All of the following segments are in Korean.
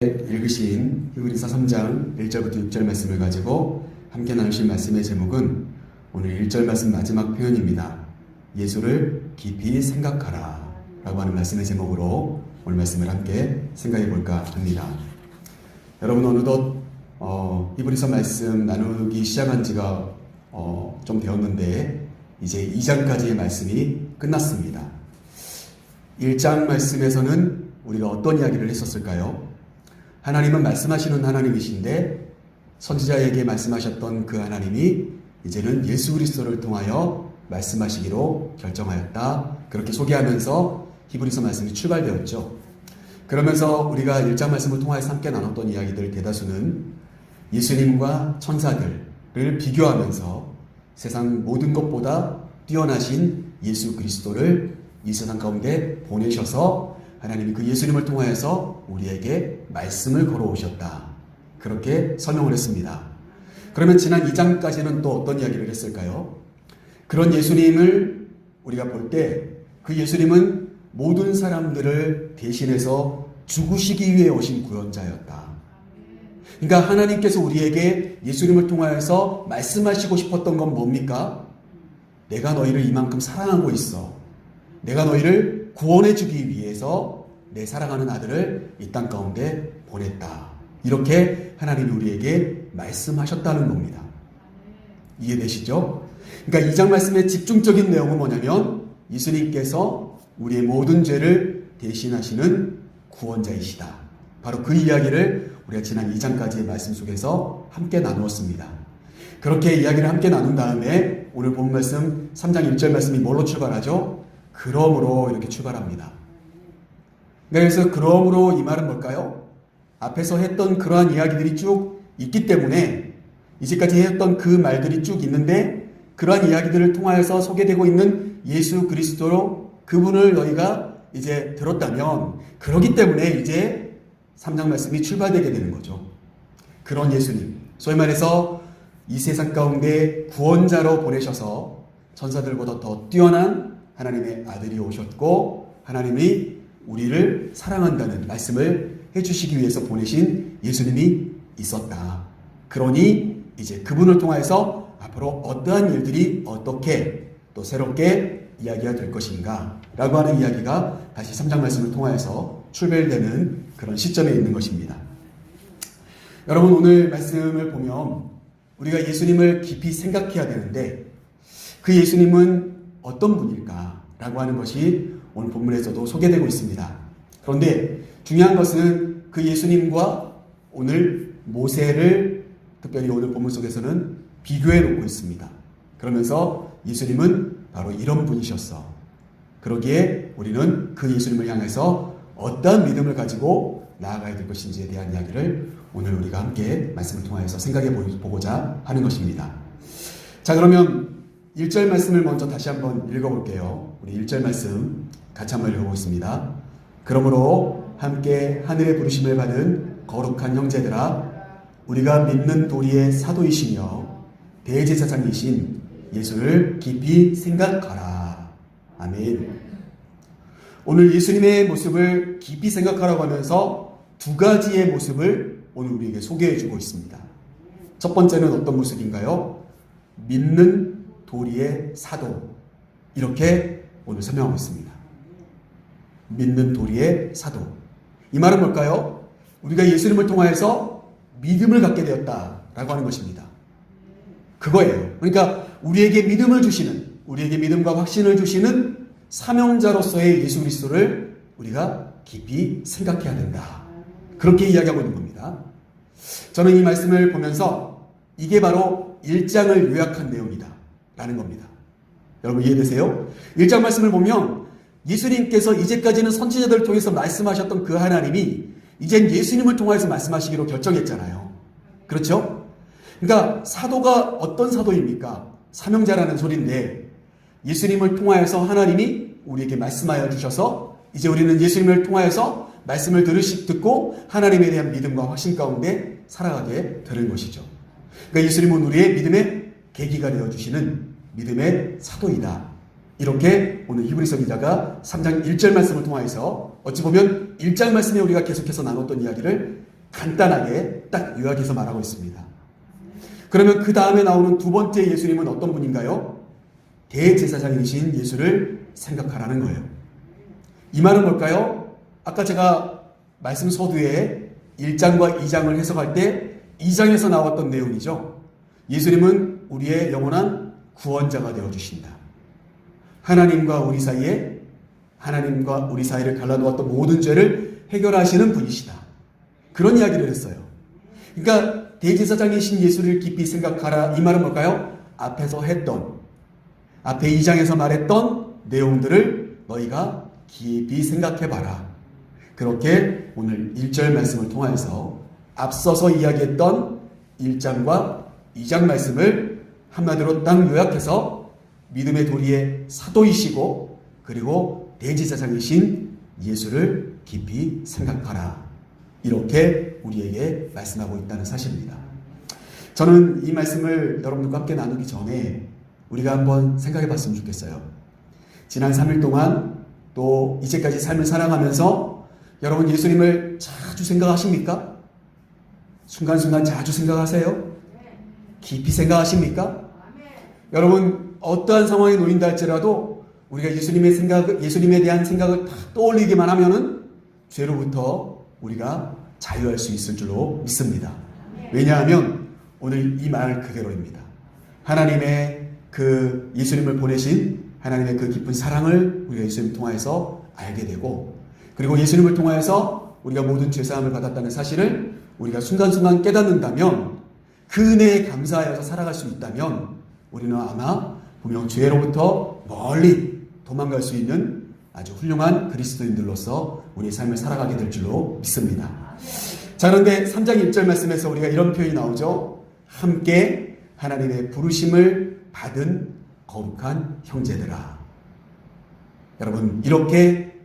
읽으신 히브리서 3장 1절부터 6절 말씀을 가지고 함께 나누신 말씀의 제목은 오늘 1절 말씀 마지막 표현입니다. 예수를 깊이 생각하라 라고 하는 말씀의 제목으로 오늘 말씀을 함께 생각해 볼까 합니다. 여러분 어느덧 어, 히브리서 말씀 나누기 시작한 지가 어, 좀 되었는데 이제 2장까지의 말씀이 끝났습니다. 1장 말씀에서는 우리가 어떤 이야기를 했었을까요? 하나님은 말씀하시는 하나님이신데 선지자에게 말씀하셨던 그 하나님이 이제는 예수 그리스도를 통하여 말씀하시기로 결정하였다. 그렇게 소개하면서 히브리서 말씀이 출발되었죠. 그러면서 우리가 1장 말씀을 통하여서 함께 나눴던 이야기들 대다수는 예수님과 천사들을 비교하면서 세상 모든 것보다 뛰어나신 예수 그리스도를 이 세상 가운데 보내셔서 하나님이 그 예수님을 통하여서 우리에게 말씀을 걸어오셨다. 그렇게 설명을 했습니다. 그러면 지난 2장까지는 또 어떤 이야기를 했을까요? 그런 예수님을 우리가 볼 때 그 예수님은 모든 사람들을 대신해서 죽으시기 위해 오신 구원자였다. 그러니까 하나님께서 우리에게 예수님을 통하여서 말씀하시고 싶었던 건 뭡니까? 내가 너희를 이만큼 사랑하고 있어. 내가 너희를 구원해 주기 위해서 내 사랑하는 아들을 이 땅 가운데 보냈다. 이렇게 하나님이 우리에게 말씀하셨다는 겁니다. 이해되시죠? 그러니까 이 장 말씀의 집중적인 내용은 뭐냐면 예수님께서 우리의 모든 죄를 대신하시는 구원자이시다. 바로 그 이야기를 우리가 지난 2장까지의 말씀 속에서 함께 나누었습니다. 그렇게 이야기를 함께 나눈 다음에 오늘 본 말씀 3장 1절 말씀이 뭘로 출발하죠? 그러므로 이렇게 출발합니다. 그래서 그러므로 이 말은 뭘까요? 앞에서 했던 그러한 이야기들이 쭉 있기 때문에 이제까지 했던 그 말들이 쭉 있는데 그러한 이야기들을 통하여서 소개되고 있는 예수 그리스도로 그분을 너희가 이제 들었다면 그러기 때문에 이제 3장 말씀이 출발되게 되는 거죠. 그런 예수님. 소위 말해서 이 세상 가운데 구원자로 보내셔서 천사들보다 더 뛰어난 하나님의 아들이 오셨고 하나님이 우리를 사랑한다는 말씀을 해주시기 위해서 보내신 예수님이 있었다. 그러니 이제 그분을 통해서 앞으로 어떠한 일들이 어떻게 또 새롭게 이야기가 될 것인가 라고 하는 이야기가 다시 3장 말씀을 통하여서 출발되는 그런 시점에 있는 것입니다. 여러분 오늘 말씀을 보면 우리가 예수님을 깊이 생각해야 되는데 그 예수님은 어떤 분일까? 라고 하는 것이 오늘 본문에서도 소개되고 있습니다. 그런데 중요한 것은 그 예수님과 오늘 모세를 특별히 오늘 본문 속에서는 비교해 놓고 있습니다. 그러면서 예수님은 바로 이런 분이셨어. 그러기에 우리는 그 예수님을 향해서 어떠한 믿음을 가지고 나아가야 될 것인지에 대한 이야기를 오늘 우리가 함께 말씀을 통하여서 생각해 보고자 하는 것입니다. 자, 그러면 1절 말씀을 먼저 다시 한번 읽어볼게요. 우리 1절 말씀 같이 한번 읽어보겠습니다. 그러므로 함께 하늘의 부르심을 받은 거룩한 형제들아, 우리가 믿는 도리의 사도이시며 대제사장이신 예수를 깊이 생각하라. 아멘. 오늘 예수님의 모습을 깊이 생각하라고 하면서 두 가지의 모습을 오늘 우리에게 소개해 주고 있습니다. 첫 번째는 어떤 모습인가요? 믿는 도리의 사도. 이렇게 오늘 설명하고 있습니다. 믿는 도리의 사도. 이 말은 뭘까요? 우리가 예수님을 통하여서 믿음을 갖게 되었다라고 하는 것입니다. 그거예요. 그러니까 우리에게 믿음을 주시는, 우리에게 믿음과 확신을 주시는 사명자로서의 예수 그리스도를 우리가 깊이 생각해야 된다. 그렇게 이야기하고 있는 겁니다. 저는 이 말씀을 보면서 이게 바로 1장을 요약한 내용이다. 라는 겁니다. 여러분 이해되세요? 1장 말씀을 보면 예수님께서 이제까지는 선지자들을 통해서 말씀하셨던 그 하나님이 이젠 예수님을 통해서 말씀하시기로 결정했잖아요. 그렇죠? 그러니까 사도가 어떤 사도입니까? 사명자라는 소리인데 예수님을 통하여서 하나님이 우리에게 말씀하여 주셔서 이제 우리는 예수님을 통하여서 말씀을 들으시, 듣고 하나님에 대한 믿음과 확신 가운데 살아가게 되는 것이죠. 그러니까 예수님은 우리의 믿음의 계기가 되어주시는 믿음의 사도이다. 이렇게 오늘 히브리서 기자가 3장 1절 말씀을 통하여서 어찌 보면 1장 말씀에 우리가 계속해서 나눴던 이야기를 간단하게 딱 요약해서 말하고 있습니다. 그러면 그 다음에 나오는 두 번째 예수님은 어떤 분인가요? 대제사장이신 예수를 생각하라는 거예요. 이 말은 뭘까요? 아까 제가 말씀 서두에 1장과 2장을 해석할 때 2장에서 나왔던 내용이죠. 예수님은 우리의 영원한 구원자가 되어 주신다. 하나님과 우리 사이에 하나님과 우리 사이를 갈라놓았던 모든 죄를 해결하시는 분이시다. 그런 이야기를 했어요. 그러니까 대제사장이신 예수를 깊이 생각하라 이 말은 뭘까요? 앞에서 했던 앞에 2장에서 말했던 내용들을 너희가 깊이 생각해 봐라. 그렇게 오늘 1절 말씀을 통하여서 앞서서 이야기했던 1장과 2장 말씀을 한마디로 딱 요약해서 믿음의 도리의 사도이시고 그리고 대지사장이신 예수를 깊이 생각하라. 이렇게 우리에게 말씀하고 있다는 사실입니다. 저는 이 말씀을 여러분들과 함께 나누기 전에 우리가 한번 생각해 봤으면 좋겠어요. 지난 3일 동안 또 이제까지 삶을 살아가면서 여러분 예수님을 자주 생각하십니까? 순간순간 자주 생각하세요? 깊이 생각하십니까? 여러분 어떠한 상황에 놓인다 할지라도 우리가 예수님의 생각, 예수님에 대한 생각을 다 떠올리기만 하면은 죄로부터 우리가 자유할 수 있을 줄로 믿습니다. 왜냐하면 오늘 이 말 그대로입니다. 하나님의 그 예수님을 보내신 하나님의 그 깊은 사랑을 우리가 예수님 통하여서 알게 되고 그리고 예수님을 통하여서 우리가 모든 죄사함을 받았다는 사실을 우리가 순간순간 깨닫는다면 그 은혜에 감사하여서 살아갈 수 있다면 우리는 아마 분명 죄로부터 멀리 도망갈 수 있는 아주 훌륭한 그리스도인들로서 우리의 삶을 살아가게 될 줄로 믿습니다. 자, 그런데 3장 1절 말씀에서 우리가 이런 표현이 나오죠. 함께 하나님의 부르심을 받은 거룩한 형제들아. 여러분, 이렇게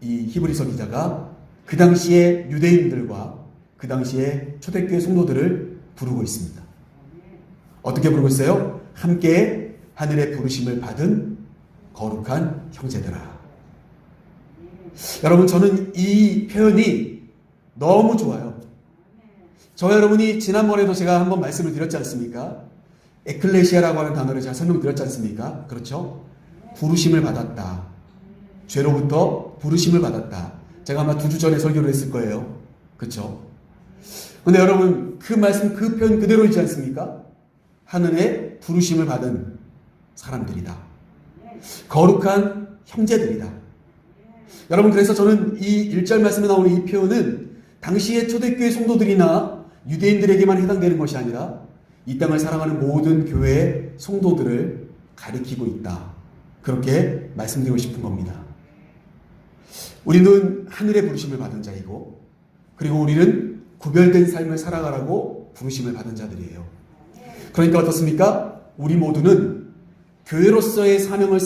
이 히브리서 기자가 그 당시에 유대인들과 그 당시에 초대교회 성도들을 부르고 있습니다. 어떻게 부르고 있어요? 함께 하늘의 부르심을 받은 거룩한 형제들아. 여러분, 저는 이 표현이 너무 좋아요. 저 여러분이 지난번에도 제가 한번 말씀을 드렸지 않습니까? 에클레시아라고 하는 단어를 제가 설명드렸지 않습니까? 그렇죠? 부르심을 받았다. 죄로부터 부르심을 받았다. 제가 아마 두 주 전에 설교를 했을 거예요. 그렇죠? 근데 여러분 그 말씀 그 표현 그대로이지 않습니까? 하늘의 부르심을 받은 사람들이다. 거룩한 형제들이다. 여러분 그래서 저는 이 1절 말씀에 나오는 이 표현은 당시의 초대교회 성도들이나 유대인들에게만 해당되는 것이 아니라 이 땅을 사랑하는 모든 교회의 성도들을 가리키고 있다. 그렇게 말씀드리고 싶은 겁니다. 우리는 하늘의 부르심을 받은 자이고, 그리고 우리는 구별된 삶을 살아가라고 부르심을 받은 자들이에요. 그러니까 어떻습니까? 우리 모두는 교회로서의 사명을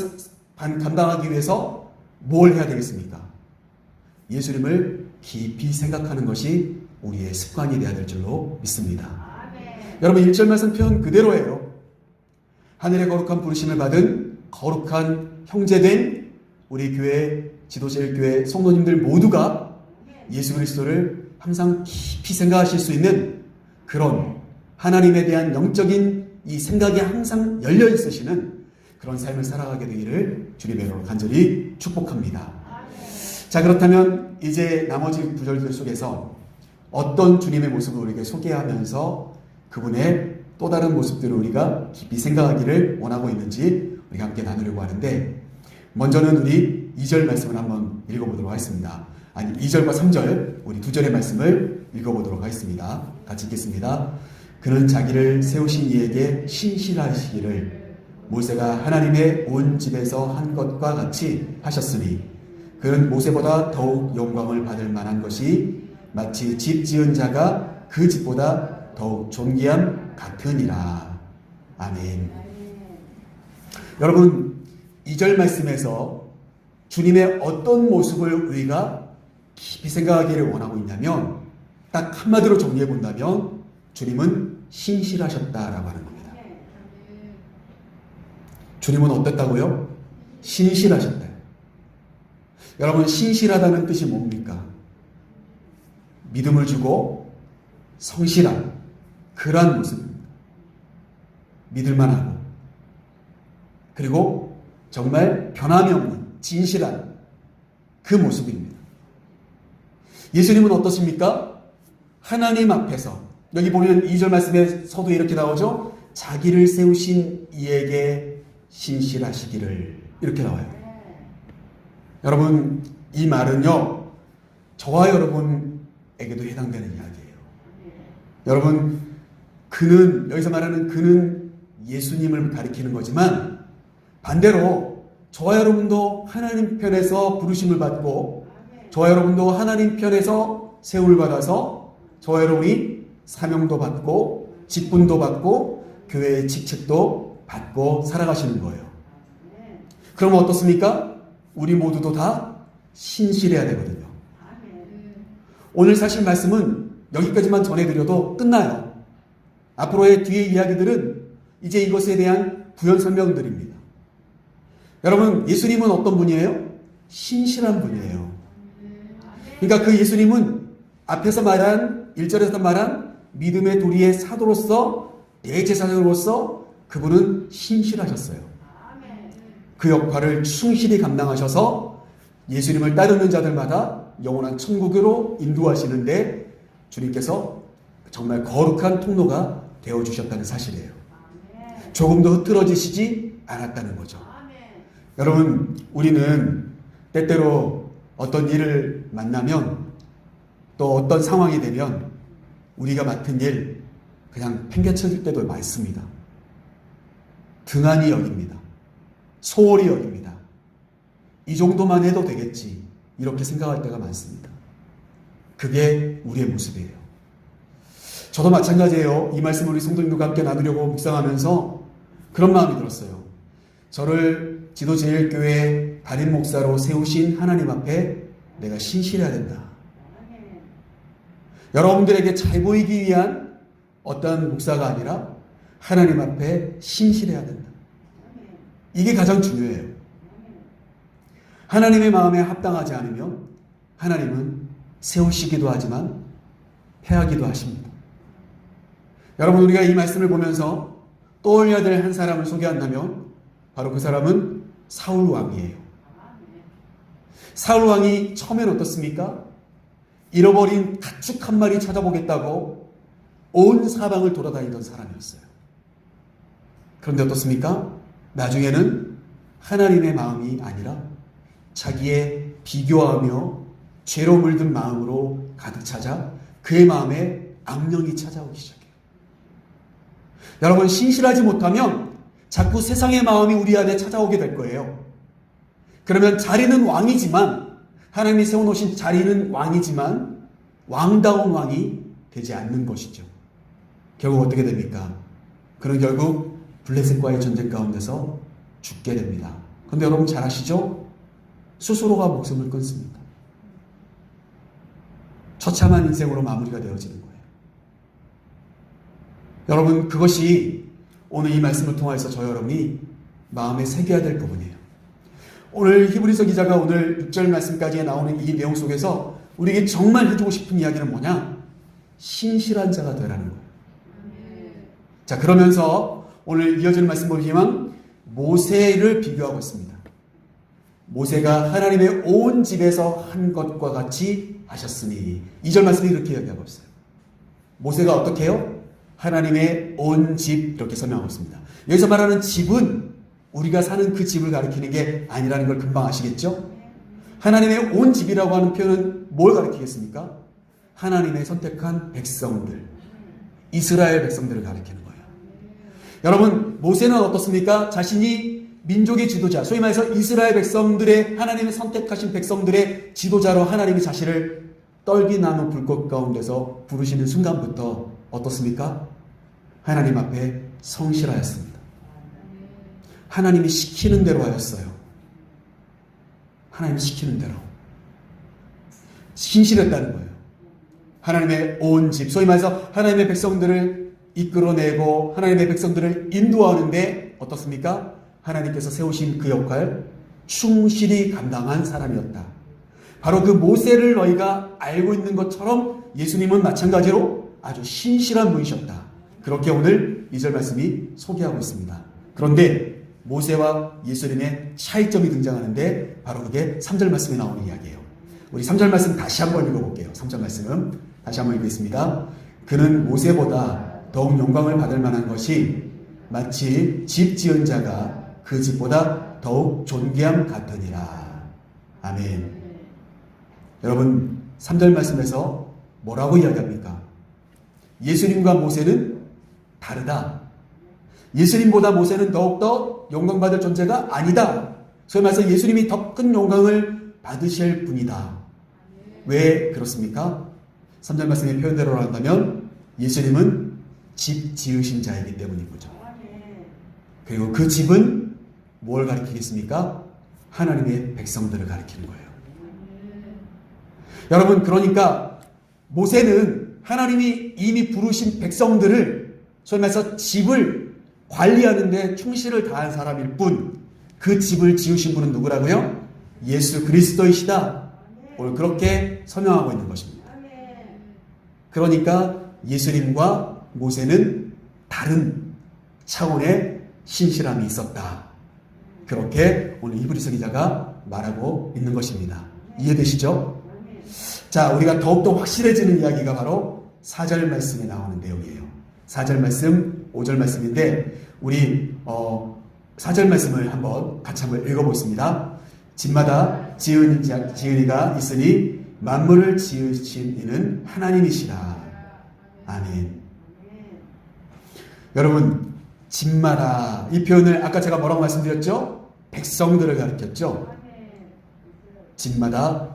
감당하기 위해서 뭘 해야 되겠습니까? 예수님을 깊이 생각하는 것이 우리의 습관이 되어야 될 줄로 믿습니다. 여러분 1절 말씀 표현 그대로예요. 하늘의 거룩한 부르심을 받은 거룩한 형제된 우리 교회 지도실 교회 성도님들 모두가 예수 그리스도를 항상 깊이 생각하실 수 있는 그런 하나님에 대한 영적인 이 생각이 항상 열려 있으시는 그런 삶을 살아가게 되기를 주님의 이름으로 간절히 축복합니다. 자 그렇다면 이제 나머지 구절들 속에서 어떤 주님의 모습을 우리에게 소개하면서 그분의 또 다른 모습들을 우리가 깊이 생각하기를 원하고 있는지 우리가 함께 나누려고 하는데 먼저는 우리 2절 말씀을 한번 읽어보도록 하겠습니다. 아니 2절과 3절 우리 두 절의 말씀을 읽어보도록 하겠습니다. 같이 읽겠습니다. 그는 자기를 세우신 이에게 신실하시기를 모세가 하나님의 온 집에서 한 것과 같이 하셨으니 그는 모세보다 더욱 영광을 받을 만한 것이 마치 집 지은 자가 그 집보다 더욱 존귀함 같으니라. 아멘. 여러분, 2절 말씀에서 주님의 어떤 모습을 우리가 깊이 생각하기를 원하고 있냐면, 딱 한마디로 정리해 본다면, 주님은 신실하셨다라고 하는 겁니다. 주님은 어땠다고요? 신실하셨다. 여러분, 신실하다는 뜻이 뭡니까? 믿음을 주고 성실한 그러한 모습입니다. 믿을만하고 그리고 정말 변함이 없는 진실한 그 모습입니다. 예수님은 어떠십니까? 하나님 앞에서 여기 보면 2절 말씀에 서도 이렇게 나오죠. 자기를 세우신 이에게 신실하시기를 이렇게 나와요. 여러분 이 말은요. 저와 여러분에게도 해당되는 이야기예요. 여러분 그는 여기서 말하는 그는 예수님을 가리키는 거지만 반대로 저와 여러분도 하나님 편에서 부르심을 받고 저와 여러분도 하나님 편에서 세움을 받아서 저와 여러분이 사명도 받고 직분도 받고 교회의 직책도 받고 살아가시는 거예요. 그러면 어떻습니까? 우리 모두도 다 신실해야 되거든요. 오늘 사실 말씀은 여기까지만 전해드려도 끝나요. 앞으로의 뒤에 이야기들은 이제 이것에 대한 부연 설명들입니다. 여러분, 예수님은 어떤 분이에요? 신실한 분이에요. 그러니까 그 예수님은 앞에서 말한, 1절에서 말한 믿음의 도리의 사도로서, 대제사장으로서 그분은 신실하셨어요. 그 역할을 충실히 감당하셔서 예수님을 따르는 자들마다 영원한 천국으로 인도하시는데 주님께서 정말 거룩한 통로가 되어 주셨다는 사실이에요. 조금도 흐트러지시지 않았다는 거죠. 여러분, 우리는 때때로 어떤 일을 만나면 또 어떤 상황이 되면 우리가 맡은 일 그냥 팽개칠 때도 많습니다. 등한히 여깁니다. 소홀히 여깁니다. 이 정도만 해도 되겠지. 이렇게 생각할 때가 많습니다. 그게 우리의 모습이에요. 저도 마찬가지예요. 이 말씀을 우리 성도님들과 함께 나누려고 묵상하면서 그런 마음이 들었어요. 저를 지도제일교회 담임 목사로 세우신 하나님 앞에 내가 신실해야 된다. 여러분들에게 잘 보이기 위한 어떤 목사가 아니라 하나님 앞에 신실해야 된다. 이게 가장 중요해요. 하나님의 마음에 합당하지 않으면 하나님은 세우시기도 하지만 패하기도 하십니다. 여러분 우리가 이 말씀을 보면서 떠올려야 될 한 사람을 소개한다면 바로 그 사람은 사울 왕이에요. 사울 왕이 처음엔 어떻습니까? 잃어버린 가축 한 마리 찾아보겠다고 온 사방을 돌아다니던 사람이었어요. 그런데 어떻습니까? 나중에는 하나님의 마음이 아니라 자기의 비교하며 죄로 물든 마음으로 가득 찾아 그의 마음에 악령이 찾아오기 시작해요. 여러분, 신실하지 못하면 자꾸 세상의 마음이 우리 안에 찾아오게 될 거예요. 그러면 자리는 왕이지만, 하나님이 세워놓으신 자리는 왕이지만, 왕다운 왕이 되지 않는 것이죠. 결국 어떻게 됩니까? 그는 결국 블레셋과의 전쟁 가운데서 죽게 됩니다. 그런데 여러분 잘 아시죠? 스스로가 목숨을 끊습니다. 처참한 인생으로 마무리가 되어지는 거예요. 여러분, 그것이 오늘 이 말씀을 통해서 저 여러분이 마음에 새겨야 될 부분이에요. 오늘 히브리서 기자가 오늘 6절 말씀까지 나오는 이 내용 속에서 우리에게 정말 해주고 싶은 이야기는 뭐냐? 신실한 자가 되라는 거예요. 자, 그러면서 오늘 이어지는 말씀 보시면 모세를 비교하고 있습니다. 모세가 하나님의 온 집에서 한 것과 같이 하셨으니 2절 말씀이 이렇게 이야기하고 있어요. 모세가 어떻게 해요? 하나님의 온 집 이렇게 설명하고 있습니다. 여기서 말하는 집은 우리가 사는 그 집을 가리키는 게 아니라는 걸 금방 아시겠죠? 하나님의 온 집이라고 하는 표현은 뭘 가리키겠습니까? 하나님의 선택한 백성들, 이스라엘 백성들을 가리키는 거예요. 여러분, 모세는 어떻습니까? 자신이 민족의 지도자, 소위 말해서 이스라엘 백성들의 하나님의 선택하신 백성들의 지도자로 하나님이 자신을 떨기 나무 불꽃 가운데서 부르시는 순간부터 어떻습니까? 하나님 앞에 성실하였습니다. 하나님이 시키는 대로 하였어요. 하나님이 시키는 대로. 신실했다는 거예요. 하나님의 온 집, 소위 말해서 하나님의 백성들을 이끌어내고 하나님의 백성들을 인도하는데 어떻습니까? 하나님께서 세우신 그 역할 충실히 감당한 사람이었다. 바로 그 모세를 너희가 알고 있는 것처럼 예수님은 마찬가지로 아주 신실한 분이셨다. 그렇게 오늘 2절 말씀이 소개하고 있습니다. 그런데 모세와 예수님의 차이점이 등장하는데 바로 그게 3절 말씀에 나오는 이야기예요. 우리 3절 말씀 다시 한번 읽어볼게요. 3절 말씀은 다시 한번 읽겠습니다. 그는 모세보다 더욱 영광을 받을 만한 것이 마치 집 지은 자가 그 집보다 더욱 존귀함 같으니라. 아멘. 여러분, 3절 말씀에서 뭐라고 이야기합니까? 예수님과 모세는 다르다. 예수님보다 모세는 더욱더 영광받을 존재가 아니다. 소위 말해서 예수님이 더 큰 영광을 받으실 분이다. 왜 그렇습니까? 3절 말씀의 표현대로 한다면 예수님은 집 지으신 자이기 때문인 거죠. 그리고 그 집은 뭘 가리키겠습니까? 하나님의 백성들을 가리키는 거예요. 여러분, 그러니까 모세는 하나님이 이미 부르신 백성들을 소위 말해서 집을 관리하는데 충실을 다한 사람일 뿐, 그 집을 지으신 분은 누구라고요? 예수 그리스도이시다. 오늘 그렇게 설명하고 있는 것입니다. 그러니까 예수님과 모세는 다른 차원의 신실함이 있었다. 그렇게 오늘 이브리서 기자가 말하고 있는 것입니다. 이해되시죠? 자, 우리가 더욱더 확실해지는 이야기가 바로 4절 말씀에 나오는 내용이에요. 4절 말씀, 5절 말씀인데, 우리, 어, 4절 말씀을 한번 같이 한번 읽어보겠습니다. 집마다 지은, 자- 지은이가 있으니 만물을 지으신 이는 하나님이시라. 아멘. 여러분, 집마다 이 표현을 아까 제가 뭐라고 말씀드렸죠? 백성들을 가리켰죠? 집마다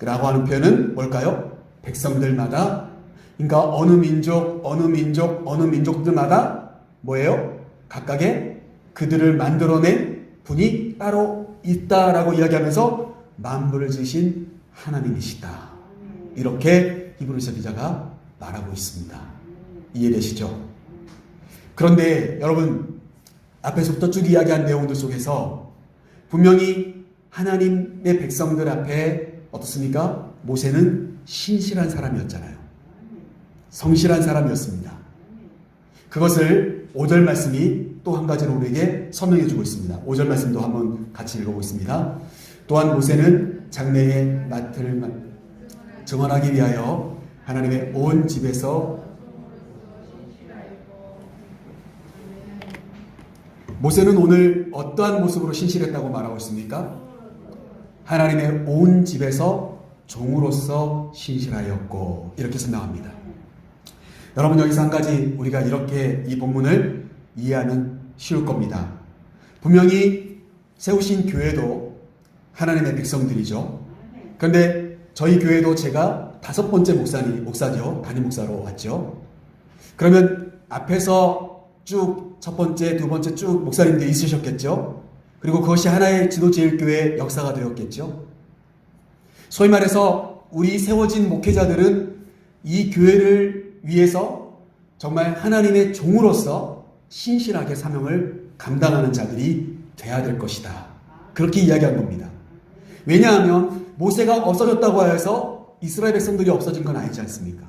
라고 하는 표현은 뭘까요? 백성들마다 그러니까 어느 민족, 어느 민족, 어느 민족들마다 뭐예요? 각각의 그들을 만들어낸 분이 따로 있다라고 이야기하면서 만물을 지으신 하나님이시다. 이렇게 히브리서 기자가 말하고 있습니다. 이해되시죠? 그런데 여러분 앞에서부터 쭉 이야기한 내용들 속에서 분명히 하나님의 백성들 앞에 어떻습니까? 모세는 신실한 사람이었잖아요. 성실한 사람이었습니다. 그것을 5절 말씀이 또 한 가지로 우리에게 설명해 주고 있습니다. 5절 말씀도 한번 같이 읽어보겠습니다. 또한 모세는 장래의 맏을 증언하기 위하여 하나님의 온 집에서 모세는 오늘 어떠한 모습으로 신실했다고 말하고 있습니까? 하나님의 온 집에서 종으로서 신실하였고 이렇게 설명합니다. 여러분 여기서 한 가지 우리가 이렇게 이 본문을 이해하는 쉬울 겁니다. 분명히 세우신 교회도 하나님의 백성들이죠. 그런데 저희 교회도 제가 다섯 번째 목사니 목사죠. 담임 목사로 왔죠. 그러면 앞에서 쭉 첫 번째, 두 번째 쭉 목사님들이 있으셨겠죠. 그리고 그것이 하나의 지도제일교회 역사가 되었겠죠. 소위 말해서 우리 세워진 목회자들은 이 교회를 위해서 정말 하나님의 종으로서 신실하게 사명을 감당하는 자들이 돼야 될 것이다. 그렇게 이야기한 겁니다. 왜냐하면 모세가 없어졌다고 해서 이스라엘 백성들이 없어진 건 아니지 않습니까?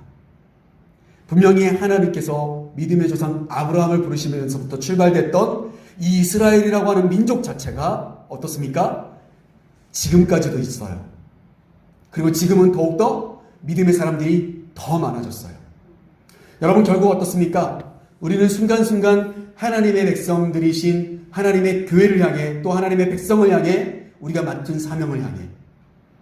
분명히 하나님께서 믿음의 조상 아브라함을 부르시면서부터 출발됐던 이 이스라엘이라고 하는 민족 자체가 어떻습니까? 지금까지도 있어요. 그리고 지금은 더욱더 믿음의 사람들이 더 많아졌어요. 여러분 결국 어떻습니까? 우리는 순간순간 하나님의 백성들이신 하나님의 교회를 향해 또 하나님의 백성을 향해 우리가 맡은 사명을 향해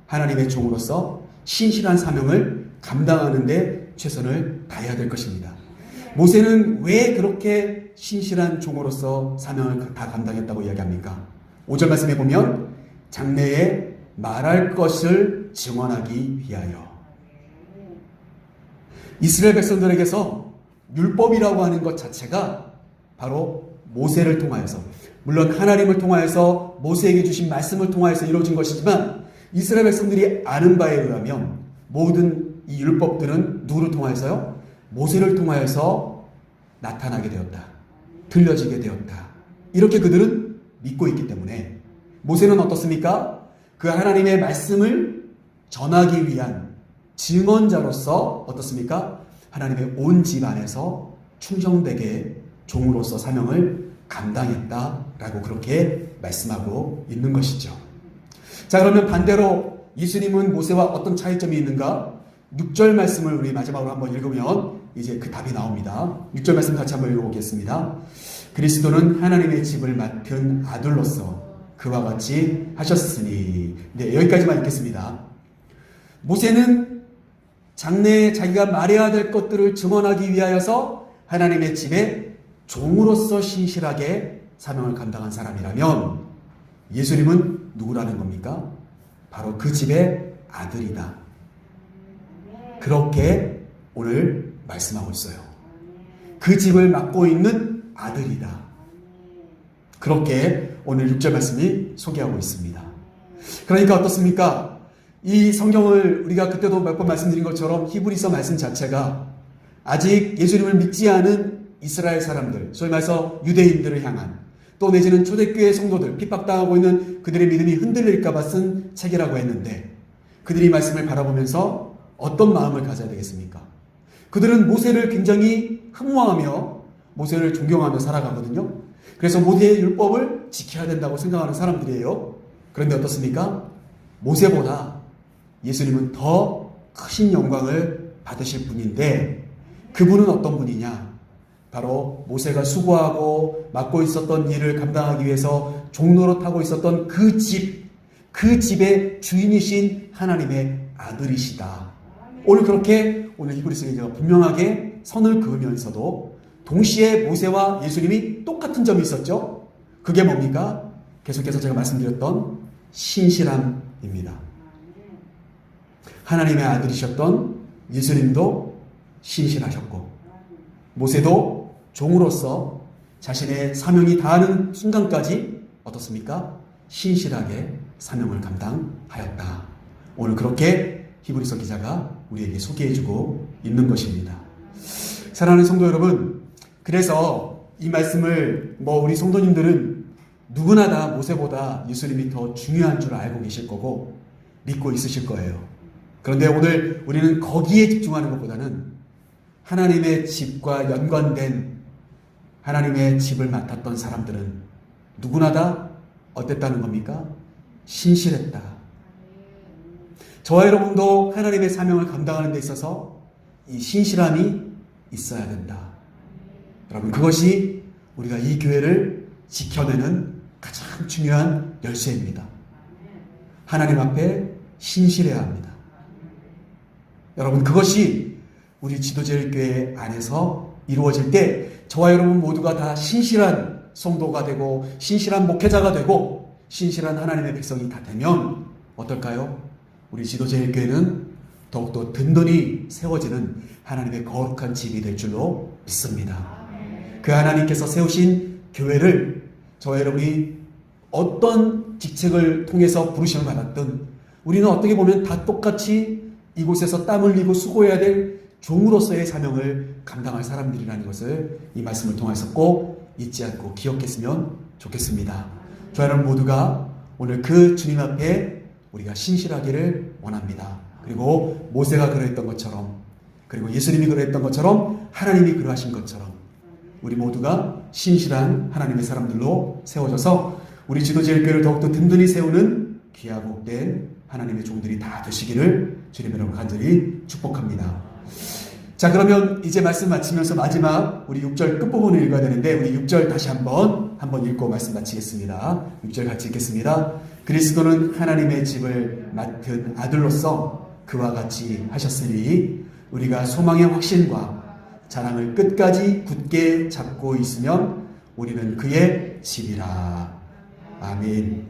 하나님의 종으로서 신실한 사명을 감당하는데 최선을 다해야 될 것입니다. 모세는 왜 그렇게 신실한 종으로서 사명을 다 감당했다고 이야기합니까? 5절 말씀에 보면 장래에 말할 것을 증언하기 위하여 이스라엘 백성들에게서 율법이라고 하는 것 자체가 바로 모세를 통하여서 물론 하나님을 통하여서 모세에게 주신 말씀을 통하여서 이루어진 것이지만 이스라엘 백성들이 아는 바에 의하면 모든 이 율법들은 누구를 통하여서요? 모세를 통하여서 나타나게 되었다. 들려지게 되었다. 이렇게 그들은 믿고 있기 때문에 모세는 어떻습니까? 그 하나님의 말씀을 전하기 위한 증언자로서 어떻습니까? 하나님의 온 집 안에서 충성되게 종으로서 사명을 감당했다라고 그렇게 말씀하고 있는 것이죠. 자, 그러면 반대로 예수님은 모세와 어떤 차이점이 있는가? 6절 말씀을 우리 마지막으로 한번 읽으면 이제 그 답이 나옵니다. 6절 말씀 같이 한번 읽어보겠습니다. 그리스도는 하나님의 집을 맡은 아들로서 그와 같이 하셨으니. 네, 여기까지만 읽겠습니다. 모세는 장래에 자기가 말해야 될 것들을 증언하기 위하여서 하나님의 집에 종으로서 신실하게 사명을 감당한 사람이라면 예수님은 누구라는 겁니까? 바로 그 집의 아들이다. 그렇게 오늘 말씀하고 있어요. 그 집을 맡고 있는 아들이다. 그렇게 오늘 6절 말씀이 소개하고 있습니다. 그러니까 어떻습니까? 이 성경을 우리가 그때도 몇 번 말씀드린 것처럼 히브리서 말씀 자체가 아직 예수님을 믿지 않은 이스라엘 사람들, 소위 말해서 유대인들을 향한 또 내지는 초대교회 성도들, 핍박당하고 있는 그들의 믿음이 흔들릴까봐 쓴 책이라고 했는데 그들이 말씀을 바라보면서 어떤 마음을 가져야 되겠습니까? 그들은 모세를 굉장히 흠모하며 모세를 존경하며 살아가거든요. 그래서 모세의 율법을 지켜야 된다고 생각하는 사람들이에요. 그런데 어떻습니까? 모세보다 예수님은 더 크신 영광을 받으실 분인데 그분은 어떤 분이냐? 바로 모세가 수고하고 맡고 있었던 일을 감당하기 위해서 종로로 타고 있었던 그 집, 그 집의 주인이신 하나님의 아들이시다. 오늘 그렇게 오늘 히브리서 기자가 분명하게 선을 그으면서도 동시에 모세와 예수님이 똑같은 점이 있었죠. 그게 뭡니까? 계속해서 제가 말씀드렸던 신실함입니다. 하나님의 아들이셨던 예수님도 신실하셨고 모세도 종으로서 자신의 사명이 다하는 순간까지 어떻습니까? 신실하게 사명을 감당하였다. 오늘 그렇게 히브리서 기자가 우리에게 소개해주고 있는 것입니다. 사랑하는 성도 여러분, 그래서 이 말씀을 뭐 우리 성도님들은 누구나 다 모세보다 예수님이 더 중요한 줄 알고 계실 거고 믿고 있으실 거예요. 그런데 오늘 우리는 거기에 집중하는 것보다는 하나님의 집과 연관된 하나님의 집을 맡았던 사람들은 누구나 다 어땠다는 겁니까? 신실했다. 저와 여러분도 하나님의 사명을 감당하는 데 있어서 이 신실함이 있어야 된다. 여러분, 그것이 우리가 이 교회를 지켜내는 가장 중요한 열쇠입니다. 하나님 앞에 신실해야 합니다. 여러분, 그것이 우리 지도제일교회 안에서 이루어질 때 저와 여러분 모두가 다 신실한 성도가 되고 신실한 목회자가 되고 신실한 하나님의 백성이 다 되면 어떨까요? 우리 지도제일교회는 더욱더 든든히 세워지는 하나님의 거룩한 집이 될 줄로 믿습니다. 그 하나님께서 세우신 교회를 저와 여러분이 어떤 직책을 통해서 부르심을 받았든 우리는 어떻게 보면 다 똑같이 이곳에서 땀 흘리고 수고해야 될 종으로서의 사명을 감당할 사람들이라는 것을 이 말씀을 통해서 꼭 잊지 않고 기억했으면 좋겠습니다. 저 여러분 모두가 오늘 그 주님 앞에 우리가 신실하기를 원합니다. 그리고 모세가 그러했던 것처럼 그리고 예수님이 그러했던 것처럼 하나님이 그러하신 것처럼 우리 모두가 신실한 하나님의 사람들로 세워져서 우리 지도제일교회를 더욱더 든든히 세우는 귀하고 복된 하나님의 종들이 다 되시기를 주님 여러분 간절히 축복합니다. 자 그러면 이제 말씀 마치면서 마지막 우리 6절 끝부분을 읽어야 되는데 우리 6절 다시 한번 한번 읽고 말씀 마치겠습니다. 6절 같이 읽겠습니다. 그리스도는 하나님의 집을 맡은 아들로서 그와 같이 하셨으니 우리가 소망의 확신과 자랑을 끝까지 굳게 잡고 있으면 우리는 그의 집이라. 아멘.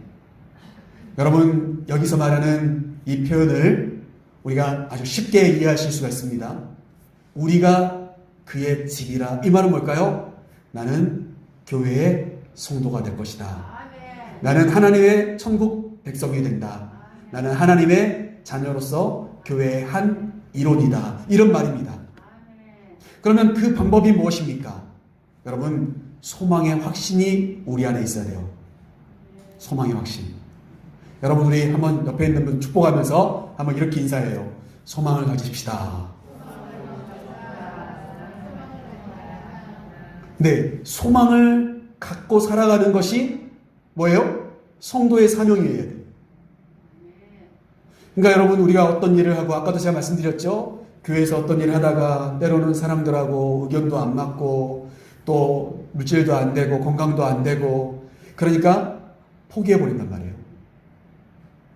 여러분, 여기서 말하는 이 표현을 우리가 아주 쉽게 이해하실 수가 있습니다. 우리가 그의 집이라. 이 말은 뭘까요? 나는 교회의 성도가 될 것이다. 나는 하나님의 천국 백성이 된다. 나는 하나님의 자녀로서 교회의 한 이론이다. 이런 말입니다. 그러면 그 방법이 무엇입니까? 여러분, 소망의 확신이 우리 안에 있어야 돼요. 소망의 확신. 여러분, 우리 한번 옆에 있는 분 축복하면서 한번 이렇게 인사해요. 소망을 가지십시다. 네, 소망을 갖고 살아가는 것이 뭐예요? 성도의 사명이에요. 그러니까 여러분 우리가 어떤 일을 하고 아까도 제가 말씀드렸죠. 교회에서 어떤 일을 하다가 때로는 사람들하고 의견도 안 맞고 또 물질도 안 되고 건강도 안 되고 그러니까 포기해 버린단 말이에요.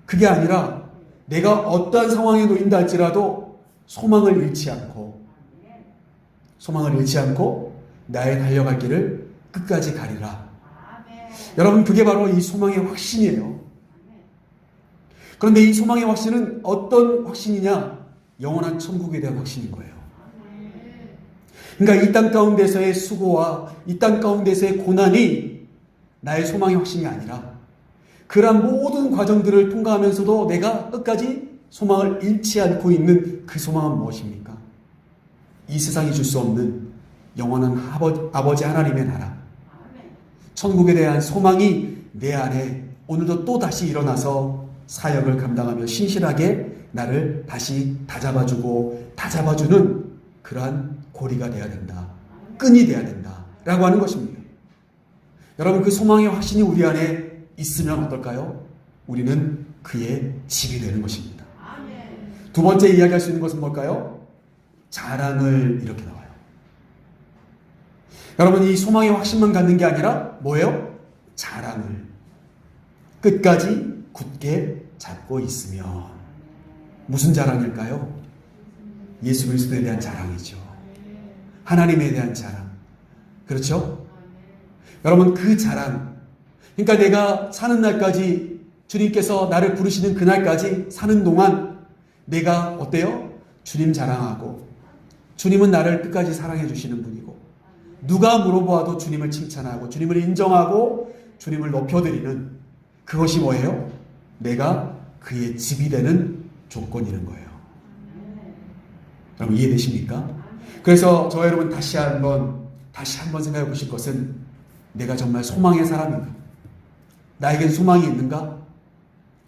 그게 아니라 내가 어떠한 상황에 놓인다 할지라도 소망을 잃지 않고 소망을 잃지 않고 나의 달려갈 길을 끝까지 가리라. 여러분 그게 바로 이 소망의 확신이에요. 그런데 이 소망의 확신은 어떤 확신이냐? 영원한 천국에 대한 확신인 거예요. 그러니까 이 땅 가운데서의 수고와 이 땅 가운데서의 고난이 나의 소망의 확신이 아니라 그러한 모든 과정들을 통과하면서도 내가 끝까지 소망을 잃지 않고 있는 그 소망은 무엇입니까? 이 세상이 줄 수 없는 영원한 아버, 아버지 하나님의 나라. 천국에 대한 소망이 내 안에 오늘도 또 다시 일어나서 사역을 감당하며 신실하게 나를 다시 다잡아주고 다잡아주는 그러한 고리가 돼야 된다. 끈이 돼야 된다. 라고 하는 것입니다. 여러분 그 소망의 확신이 우리 안에 있으면 어떨까요? 우리는 그의 집이 되는 것입니다. 두 번째 이야기할 수 있는 것은 뭘까요? 자랑을 이렇게 나와요. 여러분 이 소망의 확신만 갖는 게 아니라 뭐예요? 자랑을 끝까지 굳게 잡고 있으면 무슨 자랑일까요? 예수 그리스도에 대한 자랑이죠. 하나님에 대한 자랑. 그렇죠? 여러분 그 자랑. 그러니까 내가 사는 날까지 주님께서 나를 부르시는 그날까지 사는 동안 내가 어때요? 주님 자랑하고 주님은 나를 끝까지 사랑해 주시는 분이고 누가 물어보아도 주님을 칭찬하고 주님을 인정하고 주님을 높여드리는 그것이 뭐예요? 내가 그의 집이 되는 조건이는 거예요. 여러분 이해되십니까? 그래서 저 여러분 다시 한번 다시 한번 생각해 보실 것은 내가 정말 소망의 사람인가? 나에겐 소망이 있는가?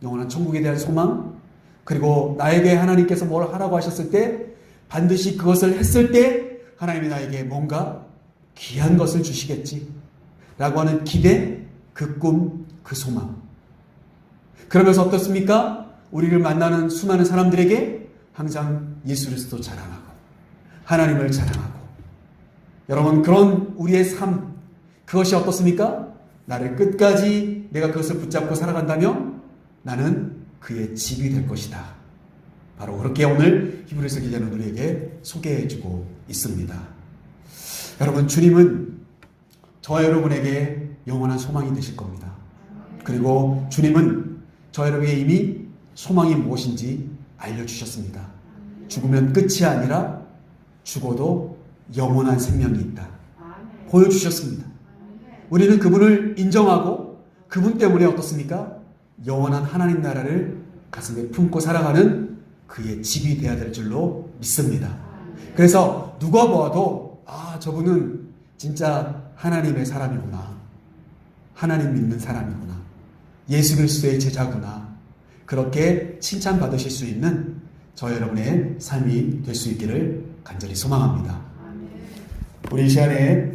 영원한 천국에 대한 소망? 그리고 나에게 하나님께서 뭘 하라고 하셨을 때 반드시 그것을 했을 때 하나님이 나에게 뭔가 귀한 것을 주시겠지. 라고 하는 기대, 그 꿈, 그 소망. 그러면서 어떻습니까? 우리를 만나는 수많은 사람들에게 항상 예수 그리스도 자랑하고 하나님을 자랑하고 여러분 그런 우리의 삶 그것이 어떻습니까? 나를 끝까지 내가 그것을 붙잡고 살아간다면 나는 그의 집이 될 것이다. 바로 그렇게 오늘 히브리서 기자는 우리에게 소개해주고 있습니다. 여러분 주님은 저와 여러분에게 영원한 소망이 되실 겁니다. 그리고 주님은 저 여러분에게 이미 소망이 무엇인지 알려주셨습니다. 죽으면 끝이 아니라 죽어도 영원한 생명이 있다. 보여주셨습니다. 우리는 그분을 인정하고 그분 때문에 어떻습니까? 영원한 하나님 나라를 가슴에 품고 살아가는 그의 집이 되어야 될 줄로 믿습니다. 그래서 누가 보아도 아 저분은 진짜 하나님의 사람이구나. 하나님 믿는 사람이구나. 예수 그리스도의 제자구나. 그렇게 칭찬받으실 수 있는 저 여러분의 삶이 될 수 있기를 간절히 소망합니다. 우리 이 시간에